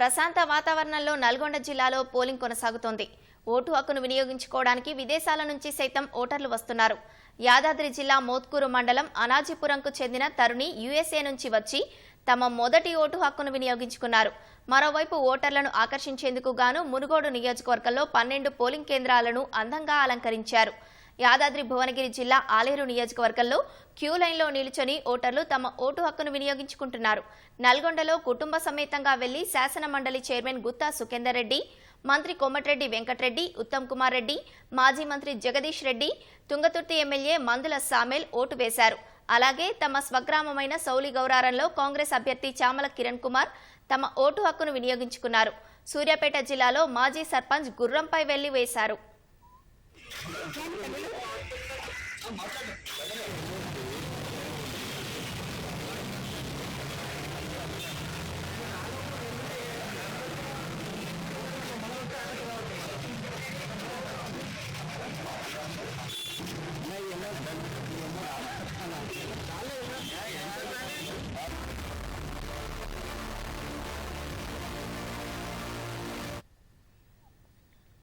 ప్రశాంత వాతావరణంలో నల్గొండ జిల్లాలో పోలింగ్ కొనసాగుతోంది. ఓటు హక్కును వినియోగించుకోవడానికి విదేశాల నుంచి సైతం ఓటర్లు వస్తున్నారు. యాదాద్రి జిల్లా మోత్కూరు మండలం అనాజీపురంకు చెందిన తరుణి యుఎస్ఏ నుంచి వచ్చి తమ మొదటి ఓటు హక్కును వినియోగించుకున్నారు. మరోవైపు ఓటర్లను ఆకర్షించేందుకు గాను మునుగోడు నియోజకవర్గంలో పన్నెండు పోలింగ్ కేంద్రాలను అందంగా అలంకరించారు. యాదాద్రి భువనగిరి జిల్లా ఆలేరు నియోజకవర్గంలో క్యూ లైన్లో నిలుచొని ఓటర్లు తమ ఓటు హక్కును వినియోగించుకుంటున్నారు. నల్గొండలో కుటుంబ సమేతంగా వెళ్ళి శాసన మండలి చైర్మన్ గుత్తా సుఖేందర్ రెడ్డి మంత్రి కోమటిరెడ్డి వెంకటరెడ్డి ఉత్తమ్ కుమార్ రెడ్డి మాజీ మంత్రి జగదీష్ రెడ్డి తుంగతుర్తి ఎమ్మెల్యే మందుల సామేల్ ఓటు వేశారు. అలాగే తమ స్వగ్రామమైన సౌలి గౌరారంలో కాంగ్రెస్ అభ్యర్థి చామల కిరణ్ కుమార్ తమ ఓటు హక్కును వినియోగించుకున్నారు. సూర్యాపేట జిల్లాలో మాజీ సర్పంచ్ గుర్రంపై వెళ్ళి వేశారు 아, 맞다.